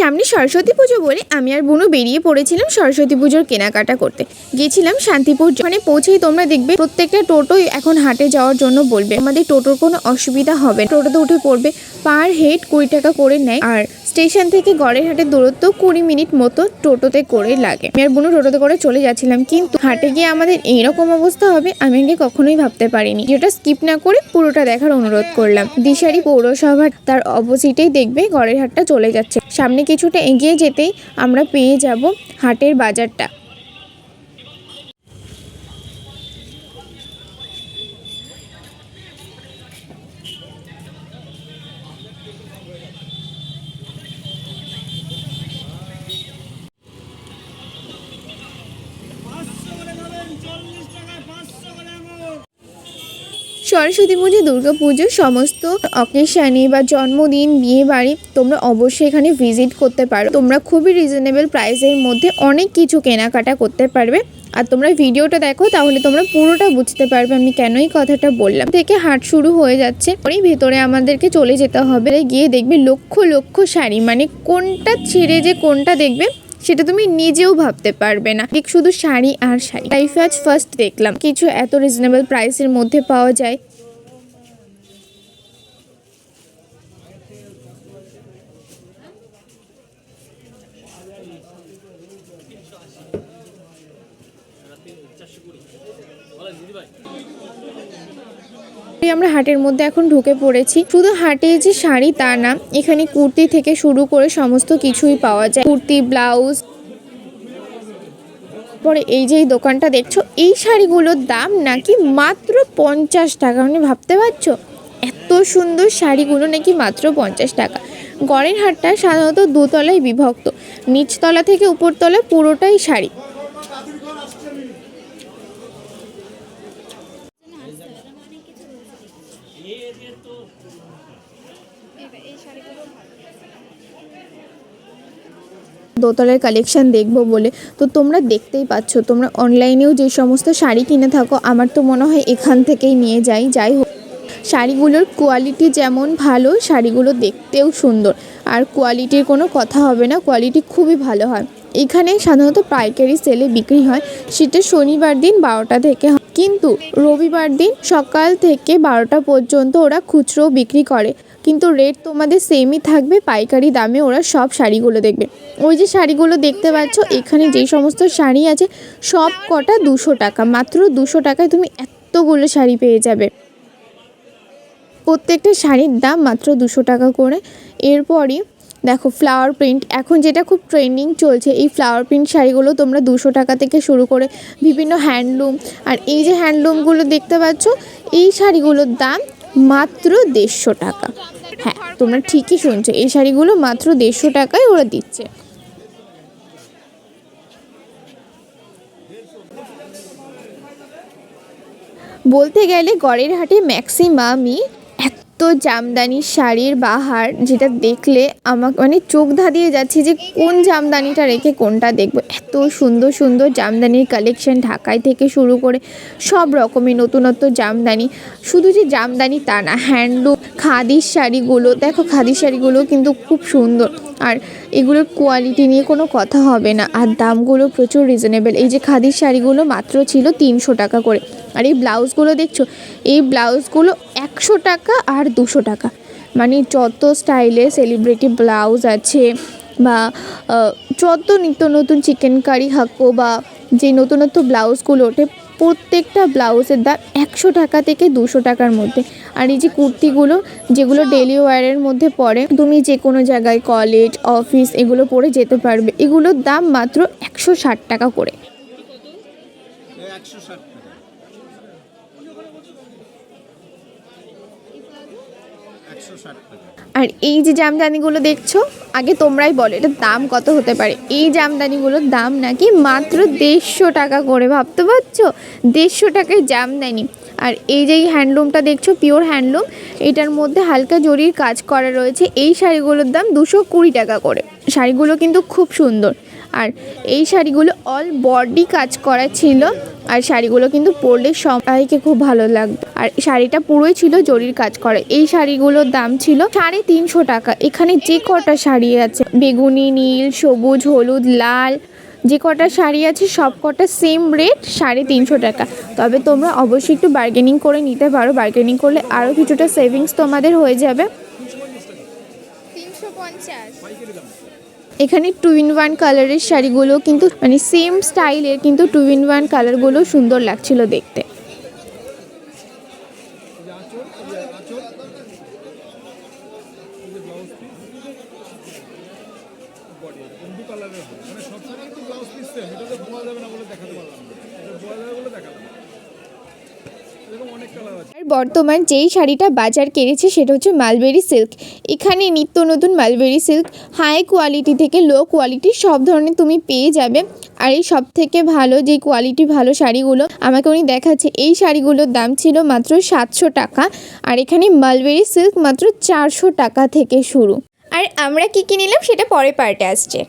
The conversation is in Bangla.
সামনে সরস্বতী পুজো বলে আমি আর বুনু বেরিয়ে পড়েছিলাম সরস্বতী পুজোর কেনাকাটা করতে। গেছিলাম শান্তিপুর ওখানে পৌঁছেই তোমরা দেখবে প্রত্যেকটা টোটোই এখন হাটে যাওয়ার জন্য বলবে। আমাদের টোটোর কোনো অসুবিধা হবে। টোটোতে উঠে পড়বে পার হেড কুড়ি টাকা করে নেয় আর স্টেশন থেকে গড়ের হাটের দূরত্ব কুড়ি মিনিট মতো টোটোতে করে লাগে। আমি আর বুনু টোটোতে করে চলে যাচ্ছিলাম কিন্তু হাটে গিয়ে আমাদের এইরকম অবস্থা হবে আমি আগে কখনোই ভাবতে পারিনি। যেটা স্কিপ না করে পুরোটা দেখার অনুরোধ করলাম। দিশারি পৌরসভার তার অপোজিটেই দেখবে গড়ের হাটটা চলে যাচ্ছে। সামনে কিছুটা এগিয়ে যেতেই আমরা পেয়ে যাব হাটের বাজারটা। সরস্বতী পুজো, দুর্গা পুজো, সমস্ত অকেশানে বা জন্মদিন বিয়ে বাড়ি তোমরা অবশ্যই এখানে ভিজিট করতে পারো। তোমরা খুবই রিজনেবল প্রাইসের মধ্যে অনেক কিছু কেনাকাটা করতে পারবে। আর তোমরা ভিডিওটা দেখো, তাহলে তোমরা পুরোটা বুঝতে পারবে আমি কেনই কথাটা বললাম। থেকে হাট শুরু হয়ে যাচ্ছে ওই ভেতরে আমাদেরকে চলে যেতে হবে। গিয়ে দেখবে লক্ষ লক্ষ শাড়ি মানে কোনটা ছেড়ে যে কোনটা দেখবে সেটা তুমি নিজেও ভাবতে পারবে না। ঠিক শুধু শাড়ি আর শাড়ি। লাইফে আজ ফার্স্ট দেখলাম। কিছু এত রিজনেবল প্রাইসের মধ্যে পাওয়া যায়। এই আমরা হাটের মধ্যে এখন ঢুকে পড়েছি। শুধু হাটে যে শাড়ি তা না, এখানে কুর্তি থেকে শুরু করে সমস্ত কিছুই পাওয়া যায়। কুর্তি, ব্লাউজ। পরে এই যে দোকানটা দেখছ, এই শাড়িগুলোর দাম নাকি মাত্র পঞ্চাশ টাকা। মানে ভাবতে পারছ? এত সুন্দর শাড়িগুলো নাকি মাত্র পঞ্চাশ টাকা। গড়ের হাটটা সাধারণত দুতলায় বিভক্ত। নিচতলা থেকে উপরতলা পুরোটাই শাড়ি। দোতলার কালেকশন দেখব বলে। তো তোমরা দেখতেই পাচ্ছ তোমরা অনলাইনেও যে সমস্ত শাড়ি কিনে থাকো আমার তো মনে হয় এখান থেকেই নিয়ে যাই। যাই হোক শাড়িগুলোর কোয়ালিটি যেমন ভালো শাড়িগুলো দেখতেও সুন্দর। আর কোয়ালিটির কোনো কথা হবে না কোয়ালিটি খুবই ভালো হয়। এখানে সাধারণত পাইকারি সেলে বিক্রি হয়। সেটা শনিবার দিন বারোটা থেকে কিন্তু রবিবার দিন সকাল থেকে বারোটা পর্যন্ত ওরা খুচরো বিক্রি করে। কিন্তু রেট তোমাদের সেমই থাকবে, পাইকারি দামে ওরা সব শাড়িগুলো দেখবে। ওই যে শাড়িগুলো দেখতে পাচ্ছ, এখানে যেই সমস্ত শাড়ি আছে, সব কটা দুশো টাকা। মাত্র দুশো টাকায় তুমি এতগুলো শাড়ি পেয়ে যাবে। প্রত্যেকটা শাড়ির দাম মাত্র দুশো টাকা করে। এরপরই দেখো ফ্লাওয়ার প্রিন্ট এখন যেটা খুব ট্রেন্ডিং চলছে, এই ফ্লাওয়ার প্রিন্ট শাড়িগুলো তোমরা দুশো টাকা থেকে শুরু করে বিভিন্ন হ্যান্ডলুম আর এই যে হ্যান্ডলুমগুলো দেখতে পাচ্ছ, এই শাড়িগুলোর দাম মাত্র দেড়শো টাকা। হ্যাঁ তোমরা ঠিকই শুনছো, এই শাড়িগুলো মাত্র দেড়শো টাকায় ওরা দিচ্ছে। বলতে গেলে গড়ের হাটে ম্যাক্সিমামই এত জামদানি শাড়ির বাহার যেটা দেখলে আমাকে মানে চোখ ধাঁধিয়ে যাচ্ছে যে কোন জামদানিটা রেখে কোনটা দেখব। এত সুন্দর সুন্দর জামদানির কালেকশন ঢাকায় থেকে শুরু করে সব রকমের নতুনত্ব জামদানি। শুধু যে জামদানি তা না হ্যান্ডলুম খাদির শাড়িগুলো, দেখো খাদির শাড়িগুলো কিন্তু খুব সুন্দর। আর এগুলোর কোয়ালিটি নিয়ে কোনো কথা হবে না। আর দামগুলো প্রচুর রিজনেবল এই যে খাদির শাড়িগুলো মাত্র ছিল তিনশো টাকা করে। আর এই ব্লাউজগুলো দেখছ, এই ব্লাউজগুলো একশো টাকা আর দুশো টাকা। মানে যত স্টাইলে সেলিব্রিটি ব্লাউজ আছে বা যত নিত্য নতুন চিকেন কারি হাক্কো বা যে নতুনত্ব ব্লাউজগুলো ওঠে প্রত্যেকটা ব্লাউজের দাম একশো টাকা থেকে দুশো টাকার মধ্যে। আর এই যে কুর্তিগুলো, যেগুলো ডেলি ওয়ারের মধ্যে পড়ে তুমি যে কোনো জায়গায় কলেজ অফিস এগুলো পরে যেতে পারবে। এগুলোর দাম মাত্র একশো ষাট টাকা করে। আর এই যে জামদানিগুলো দেখছ, আগে তোমরাই বলো, এটার দাম কত হতে পারে? এই জামদানিগুলোর দাম নাকি মাত্র দেড়শো টাকা করে, ভাবতে পারছ? দেড়শো টাকায় জামদানি। আর এই যে হ্যান্ডলুমটা দেখছ, পিওর হ্যান্ডলুম, এটার মধ্যে হালকা জরির কাজ করা রয়েছে। এই শাড়িগুলোর দাম দুশো কুড়ি টাকা করে। শাড়িগুলো কিন্তু খুব সুন্দর। আর এই শাড়িগুলো অল বডি কাজ করা ছিল, আর শাড়িগুলো কিন্তু পরলে সবাইকে খুব ভালো লাগবে আর শাড়িটা পুরোই ছিল জরির কাজ করা। এই শাড়িগুলোর দাম ছিল সাড়ে তিনশো টাকা। এখানে যে কটা শাড়ি আছে, বেগুনি, নীল, সবুজ, হলুদ, লাল, যে কটা শাড়ি আছে, সব কটা সেম রেট সাড়ে তিনশো টাকা। তবে তোমরা অবশ্যই একটু বার্গেনিং করে নিতে পারো। বার্গেনিং করলে আরও কিছুটা সেভিংস তোমাদের হয়ে যাবে। এখানে টু ইন ওয়ান কালারের শাড়িগুলো কিন্তু মানে সেম স্টাইলের কিন্তু টু ইন ওয়ান কালারগুলো সুন্দর লাগছিল দেখতে। বর্তমান যেই শাড়িটা বাজার কেড়েছে সেটা হচ্ছে মালবেরি সিল্ক। এখানে নিত্য নতুন মালবেরি সিল্ক, হাই কোয়ালিটি থেকে লো কোয়ালিটি সব ধরনের তুমি পেয়ে যাবে। আর এই সব থেকে ভালো যে কোয়ালিটি, ভালো শাড়িগুলো, আমাকে উনি দেখাচ্ছে, এই শাড়িগুলোর দাম ছিল মাত্র সাতশো টাকা। আর এখানে মালবেরি সিল্ক মাত্র চারশো টাকা থেকে শুরু। আর আমরা কি কি নিলাম সেটা পরে পার্টে আসছে।